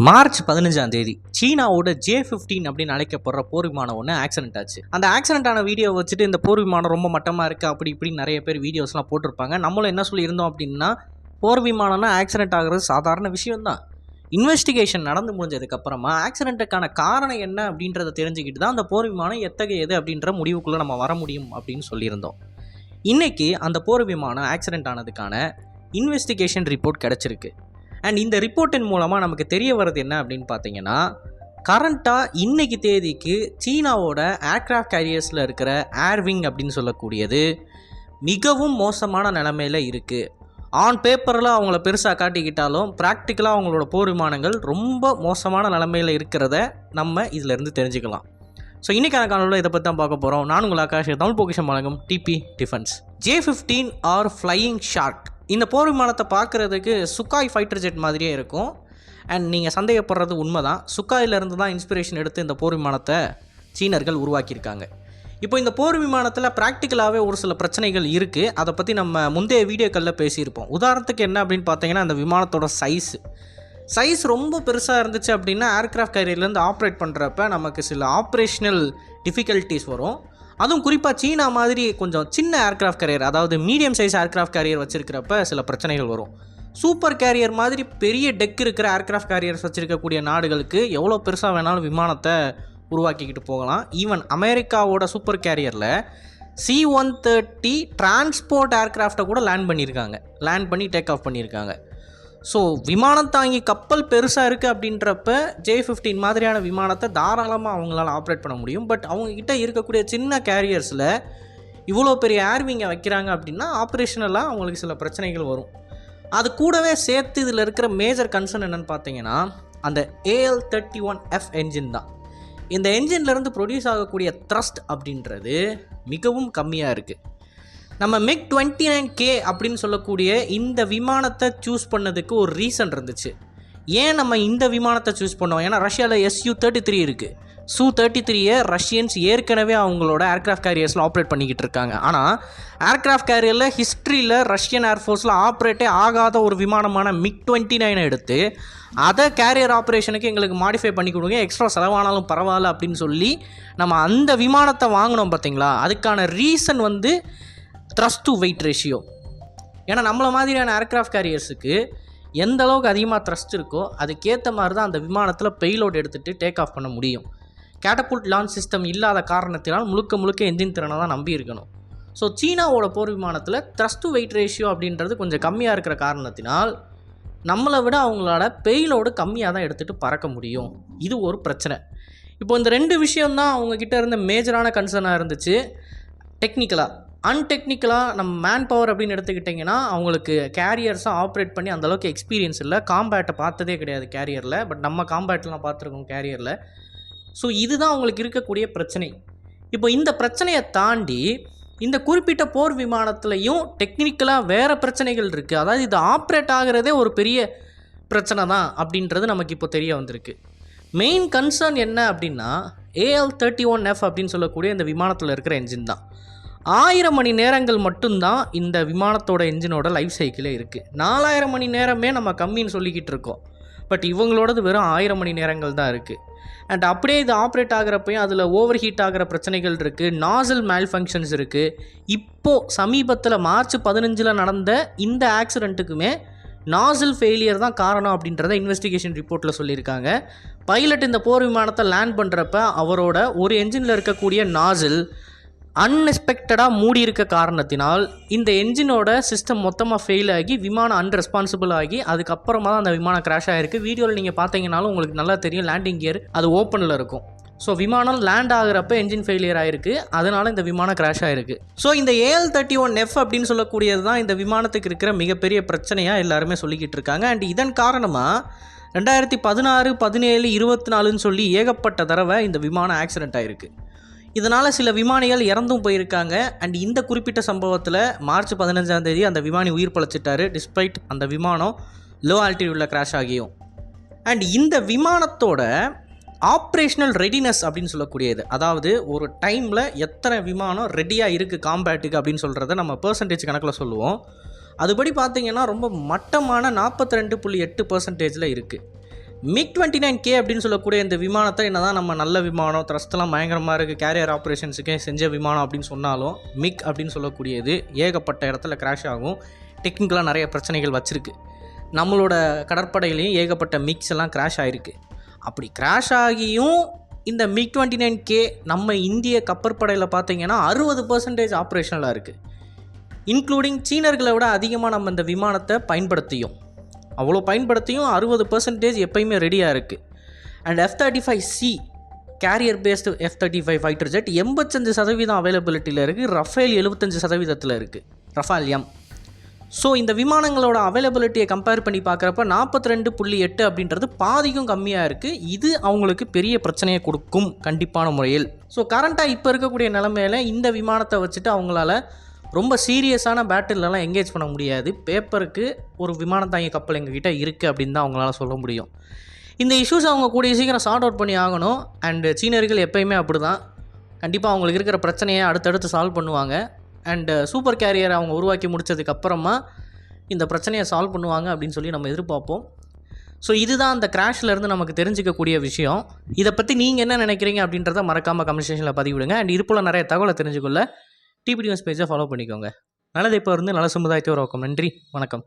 March பதினஞ்சாம் தேதி சீனாவோட J fifteen அப்படின்னு அழைக்கப்படுற போர் விமானம் ஒன்று ஆக்சிடென்ட் ஆச்சு. அந்த ஆக்சிடென்ட் ஆன வீடியோ வச்சுட்டு இந்த போர் விமானம் ரொம்ப மட்டமாக இருக்குது அப்படி இப்படி நிறைய பேர் வீடியோஸ்லாம் போட்டிருப்பாங்க. நம்மளும் என்ன சொல்லியிருந்தோம் அப்படின்னா போர் விமானம்னா ஆக்சிடென்ட் ஆகிறது சாதாரண விஷயம்தான். இன்வெஸ்டிகேஷன் நடந்து முடிஞ்சதுக்கப்புறமா ஆக்சிடென்ட்டுக்கான காரணம் என்ன அப்படின்றத தெரிஞ்சுக்கிட்டு தான் அந்த போர் விமானம் எத்தகையது அப்படின்ற முடிவுக்குள்ளே நம்ம வர முடியும் அப்படின்னு சொல்லியிருந்தோம். இன்றைக்கி அந்த போர் விமானம் ஆக்சிடென்ட் ஆனதுக்கான இன்வெஸ்டிகேஷன் ரிப்போர்ட் கிடச்சிருக்கு. அண்ட் இந்த ரிப்போர்ட்டின் மூலமாக நமக்கு தெரிய வர்றது என்ன அப்படின்னு பார்த்தீங்கன்னா கரண்ட்டாக இன்னைக்கு தேதிக்கு சீனாவோட ஏர்க்ராஃப்ட் கேரியர்ஸில் இருக்கிற ஏர்விங் அப்படின்னு சொல்லக்கூடியது மிகவும் மோசமான நிலமையில் இருக்குது ஆன் பேப்பரில் அவங்கள பெருசாக காட்டிக்கிட்டாலும் ப்ராக்டிக்கலாக அவங்களோட போர் விமானங்கள் ரொம்ப மோசமான நிலமையில் இருக்கிறத நம்ம இதிலேருந்து தெரிஞ்சுக்கலாம். ஸோ இன்றைக்கான காலையில் இதை பற்றி தான் பார்க்க போகிறோம் நான் உங்கள் ஆகாஷ் தமிழ் பொக்கிஷம் வழங்கும் DP defence J fifteen or flying shark இந்த போர் விமானத்தை பார்க்குறதுக்கு சுக்காய் ஃபைட்டர் ஜெட் மாதிரியே இருக்கும். அண்ட் நீங்கள் சந்தேகப்படுறது உண்மை தான் சுக்காயிலேருந்து தான் இன்ஸ்பிரேஷன் எடுத்து இந்த போர் விமானத்தை சீனர்கள் உருவாக்கியிருக்காங்க. இப்போ இந்த போர் விமானத்தில் ப்ராக்டிக்கலாகவே ஒரு சில பிரச்சனைகள் இருக்குது அதை பற்றி நம்ம முந்தைய வீடியோக்களில் பேசியிருப்போம். உதாரணத்துக்கு என்ன அப்படின்னு பார்த்தீங்கன்னா அந்த விமானத்தோட சைஸ் சைஸ் ரொம்ப பெருசாக இருந்துச்சு அப்படின்னா ஏர்க்ராஃப்ட் கேரியர்லேருந்து ஆப்ரேட் பண்ணுறப்ப நமக்கு சில ஆப்ரேஷனல் டிஃபிகல்ட்டிஸ் வரும். அதுவும் குறிப்பாக சீனா மாதிரி கொஞ்சம் சின்ன ஏர்க்ராஃப்ட் கேரியர் அதாவது மீடியம் சைஸ் ஏர்க்ராஃப்ட் கேரியர் வச்சுருக்கிறப்ப சில பிரச்சனைகள் வரும். சூப்பர் கேரியர் மாதிரி பெரிய டெக் இருக்கிற ஏர்க்ராஃப்ட் கேரியர்ஸ் வச்சுருக்கக்கூடிய நாடுகளுக்கு எவ்வளோ பெருசாக வேணாலும் விமானத்தை உருவாக்கிக்கிட்டு போகலாம். ஈவன் அமெரிக்காவோட சூப்பர் கேரியரில் சி ஒன் தேர்ட்டி டிரான்ஸ்போர்ட் ஏர்க்ராஃப்டை கூட லேண்ட் பண்ணியிருக்காங்க. லேண்ட் பண்ணி டேக் ஆஃப் பண்ணியிருக்காங்க. ஸோ விமானம் தாங்கி கப்பல் பெருசாக இருக்குது அப்படின்றப்ப ஜே ஃபிஃப்டீன் மாதிரியான விமானத்தை தாராளமாக அவங்களால ஆப்ரேட் பண்ண முடியும். பட் அவங்கக்கிட்ட இருக்கக்கூடிய சின்ன கேரியர்ஸில் இவ்வளோ பெரிய ஏர்விங்கை வைக்கிறாங்க அப்படின்னா ஆப்ரேஷனலாக அவங்களுக்கு சில பிரச்சனைகள் வரும். அது கூடவே சேர்த்து இதில் இருக்கிற மேஜர் கன்சர்ன் என்னென்னு பார்த்தீங்கன்னா அந்த AL thirty one F engine தான். இந்த என்ஜின்லேருந்து ப்ரொடியூஸ் ஆகக்கூடிய த்ரஸ்ட் அப்படின்றது மிகவும் கம்மியாக இருக்குது நம்ம மிக் டுவெண்ட்டி நைன் கே அப்படின்னு சொல்லக்கூடிய இந்த விமானத்தை சூஸ் பண்ணதுக்கு ஒரு ரீசன் இருந்துச்சு. ஏன் நம்ம இந்த விமானத்தை சூஸ் பண்ணோம்? ஏன்னா ரஷ்யாவில் எஸ்யூ தேர்ட்டி த்ரீ இருக்குது சூ தேர்ட்டி த்ரீயை ரஷ்யன்ஸ் ஏற்கனவே அவங்களோட ஏர்க்ராஃப்ட் கேரியர்ஸில் ஆப்ரேட் பண்ணிக்கிட்டு இருக்காங்க. ஆனால் ஏர்க்ராஃப்ட் கேரியரில் ஹிஸ்ட்ரியில் ரஷ்யன் ஏர்ஃபோர்ஸில் ஆப்ரேட்டே ஆகாத ஒரு விமானமான மிக் டுவெண்ட்டி நைனை எடுத்து அதை கேரியர் ஆப்ரேஷனுக்கு எங்களுக்கு மாடிஃபை பண்ணி கொடுங்க. எக்ஸ்ட்ரா செலவானாலும் பரவாயில்ல அப்படின்னு சொல்லி நம்ம அந்த விமானத்தை வாங்கினோம் பார்த்தீங்களா அதுக்கான ரீசன் வந்து த்ரஸ்ட் டு வெயிட் ரேஷியோ ஏன்னா நம்மளை மாதிரியான ஏர்க்ராஃப்ட் கேரியர்ஸுக்கு எந்த அளவுக்கு அதிகமாக த்ரஸ்ட் இருக்கோ அதுக்கேற்ற மாதிரி தான் அந்த விமானத்தில் பெய்லோட் எடுத்துகிட்டு டேக் ஆஃப் பண்ண முடியும். கேட்டபுல்ட் லான்ச் சிஸ்டம் இல்லாத காரணத்தினால் முழுக்க முழுக்க எந்தின் திறனை தான் நம்பி இருக்கணும். ஸோ சீனாவோட போர் விமானத்தில் த்ரஸ்ட் டு வெயிட் ரேஷியோ அப்படின்றது கொஞ்சம் கம்மியாக இருக்கிற காரணத்தினால் நம்மளை விட அவங்களால பெயிலோடு கம்மியாக தான் எடுத்துகிட்டு பறக்க முடியும். இது ஒரு பிரச்சனை. இப்போ இந்த ரெண்டு விஷயம்தான் அவங்கக்கிட்ட இருந்த மேஜரான கன்சர்னாக இருந்துச்சு. டெக்னிக்கலாக அன்டெக்னிக்கலாக நம்ம மேன் பவர் அப்படின்னு எடுத்துக்கிட்டிங்கன்னா அவங்களுக்கு கேரியர்ஸாக ஆப்ரேட் பண்ணி அந்தளவுக்கு எக்ஸ்பீரியன்ஸ் இல்லை. காம்பேட்டை பார்த்ததே கிடையாது கேரியரில் பட் நம்ம காம்பேட்லாம் பார்த்துருக்கோம் கேரியரில் ஸோ இதுதான் அவங்களுக்கு இருக்கக்கூடிய பிரச்சனை. இப்போ இந்த பிரச்சனையை தாண்டி இந்த குறிப்பிட்ட போர் விமானத்துலேயும் டெக்னிக்கலாக வேறு பிரச்சனைகள் இருக்குது அதாவது இது ஆப்ரேட் ஆகிறதே ஒரு பெரிய பிரச்சனை தான் அப்படின்றது நமக்கு இப்போ தெரிய வந்திருக்கு. மெயின் கன்சர்ன் என்ன அப்படின்னா ஏஎல் தேர்ட்டி ஒன் எஃப் அப்படின்னு சொல்லக்கூடிய இந்த விமானத்தில் இருக்கிற என்ஜின் தான். ஆயிரம் மணி நேரங்கள் மட்டும்தான் இந்த விமானத்தோட என்ஜினோட லைஃப் சைக்கிளே இருக்குது நாலாயிரம் மணி நேரமே நம்ம கம்மின்னு சொல்லிக்கிட்டு இருக்கோம். பட் இவங்களோடது வெறும் ஆயிரம் மணி நேரங்கள் தான் இருக்குது அண்ட் அப்படியே இது ஆப்ரேட் ஆகிறப்பையும் அதில் ஓவர் ஹீட் ஆகிற பிரச்சனைகள் இருக்குது நாசல் மேல் ஃபங்க்ஷன்ஸ் இருக்குது இப்போது சமீபத்தில் மார்ச் பதினஞ்சில் நடந்த இந்த ஆக்சிடெண்ட்டுக்குமே நாசில் ஃபெயிலியர் தான் காரணம் அப்படின்றத இன்வெஸ்டிகேஷன் ரிப்போர்ட்டில் சொல்லியிருக்காங்க. பைலட் இந்த போர் விமானத்தை லேண்ட் பண்ணுறப்ப அவரோட ஒரு என்ஜினில் இருக்கக்கூடிய நாசில் அன்எக்ஸ்பெக்டடாக மூடி இருக்க காரணத்தினால் இந்த என்ஜினோட சிஸ்டம் மொத்தமாக ஃபெயில் ஆகி விமானம் அன்ரெஸ்பான்சிபிள் ஆகி அதுக்கப்புறமா தான் அந்த விமானம் கிராஷ் ஆகிருக்கு வீடியோவில் நீங்கள் பார்த்தீங்கனாலும் உங்களுக்கு நல்லா தெரியும் லேண்டிங் கியர் அது ஓப்பனில் இருக்கும். ஸோ விமானம் லேண்ட் ஆகிறப்ப என்ஜின் ஃபெயிலியர் ஆயிருக்கு. அதனால இந்த விமானம் கிராஷ் ஆயிருக்கு. ஸோ இந்த ஏஎல் தேர்ட்டி ஒன் எஃப் அப்படின்னு சொல்லக்கூடியது தான் இந்த விமானத்துக்கு இருக்கிற மிகப்பெரிய பிரச்சனையாக எல்லாருமே சொல்லிக்கிட்டு இருக்காங்க. அண்ட் இதன் காரணமாக ரெண்டாயிரத்தி பதினாறு பதினேழு இருபத்தி நாலுன்னு சொல்லி ஏகப்பட்ட தடவை இந்த விமானம் ஆக்சிடென்ட் ஆயிருக்கு. இதனால் சில விமானிகள் இறந்தும் போயிருக்காங்க. அண்ட் இந்த குறிப்பிட்ட சம்பவத்தில் மார்ச் பதினஞ்சாம் தேதி அந்த விமானி உயிர் பழச்சிட்டாரு. டிஸ்பைட் அந்த விமானம் லோ ஆல்டிடியூடில் கிராஷ் ஆகியும். அண்ட் இந்த விமானத்தோட ஆப்ரேஷனல் ரெடினஸ் அப்படின்னு சொல்லக்கூடியது. அதாவது ஒரு டைமில் எத்தனை விமானம் ரெடியாக இருக்குது காம்பேட்டுக்கு அப்படின்னு சொல்கிறத நம்ம பர்சன்டேஜ் கணக்கில் சொல்லுவோம். அதுபடி பார்த்திங்கன்னா ரொம்ப மட்டமான நாற்பத்தி ரெண்டு புள்ளி எட்டு பர்சன்டேஜில் இருக்குது மிக் டுவெண்ட்டி நைன் கே அப்படின்னு சொல்லக்கூடிய இந்த விமானத்தை என்ன தான் நம்ம நல்ல விமானம் த்ரஸ்ட்லாம் பயங்கரமாக இருக்குது கேரியர் ஆப்ரேஷன்ஸுக்கே செஞ்ச விமானம் அப்படின்னு சொன்னாலும் மிக் அப்படின்னு சொல்லக்கூடியது ஏகப்பட்ட இடத்துல கிராஷ் ஆகும். டெக்னிக்கலாக நிறைய பிரச்சனைகள் வச்சுருக்கு. நம்மளோட கடற்படையிலையும் ஏகப்பட்ட மிக்ஸ் எல்லாம் கிராஷ் ஆகிருக்கு அப்படி கிராஷ் ஆகியும் இந்த மிக் டுவெண்ட்டி நைன் கே நம்ம இந்திய கப்பற்படையில் பார்த்தீங்கன்னா அறுபது பர்சன்டேஜ் ஆப்ரேஷனலாக இருக்குது இன்க்ளூடிங் சீனர்களை விட அதிகமாக நம்ம இந்த விமானத்தை பயன்படுத்தியும். அவ்வளோ பயன்படுத்தியும் அறுபது பர்சன்டேஜ் எப்பயுமே ரெடியாக இருக்குது and F thirty five C carrier based F thirty five fighter jet எண்பத்தஞ்சு சதவீதம் அவைலபிலிட்டியில் இருக்குது ரஃபேல் எழுபத்தஞ்சு சதவீதத்தில் இருக்குது ரஃபால் எம் ஸோ இந்த விமானங்களோட அவைலபிலிட்டியை கம்பேர் பண்ணி பார்க்குறப்ப நாற்பத்தி ரெண்டு புள்ளி எட்டு அப்படின்றது பாதிக்கும் கம்மியாக இருக்குது இது அவங்களுக்கு பெரிய பிரச்சனையை கொடுக்கும் கண்டிப்பான முறையில். ஸோ கரண்ட்டாக இப்போ இருக்கக்கூடிய நிலமையில இந்த விமானத்தை வச்சுட்டு அவங்களால ரொம்ப சீரியஸான பேட்டிலெலாம் எங்கேஜ் பண்ண முடியாது. பேப்பருக்கு ஒரு விமானத்தாங்கி கப்பல் எங்ககிட்ட இருக்குது அப்படின்னு தான் அவங்களால சொல்ல முடியும். இந்த இஷ்யூஸ் அவங்க கூடிய சீக்கிரம் சார்ட் அவுட் பண்ணி ஆகணும். அண்டு சீனர்கள் எப்பயுமே அப்படி தான் கண்டிப்பாக அவங்களுக்கு இருக்கிற பிரச்சனையை அடுத்தடுத்து சால்வ் பண்ணுவாங்க. அண்டு சூப்பர் கேரியரை அவங்க உருவாக்கி முடிச்சதுக்கு அப்புறமா இந்த பிரச்சனையை சால்வ் பண்ணுவாங்க அப்படின்னு சொல்லி நம்ம எதிர்பார்ப்போம். ஸோ இதுதான் அந்த கிராஷ்லேருந்து நமக்கு தெரிஞ்சிக்கக்கூடிய விஷயம். இதை பற்றி நீங்கள் என்ன நினைக்கிறீங்க அப்படின்றத மறக்காமல் கமெண்ட் பதிவிடுங்க. அண்ட் இது போல் நிறைய தகவலை தெரிஞ்சுக்கொள்ள டிபிடிஎஸ் பேஜை ஃபாலோ பண்ணிக்கோங்க. நல்லது இப்போ இருந்து நல்ல சமுதாயத்தை உருவாக்கும் நன்றி. வணக்கம்.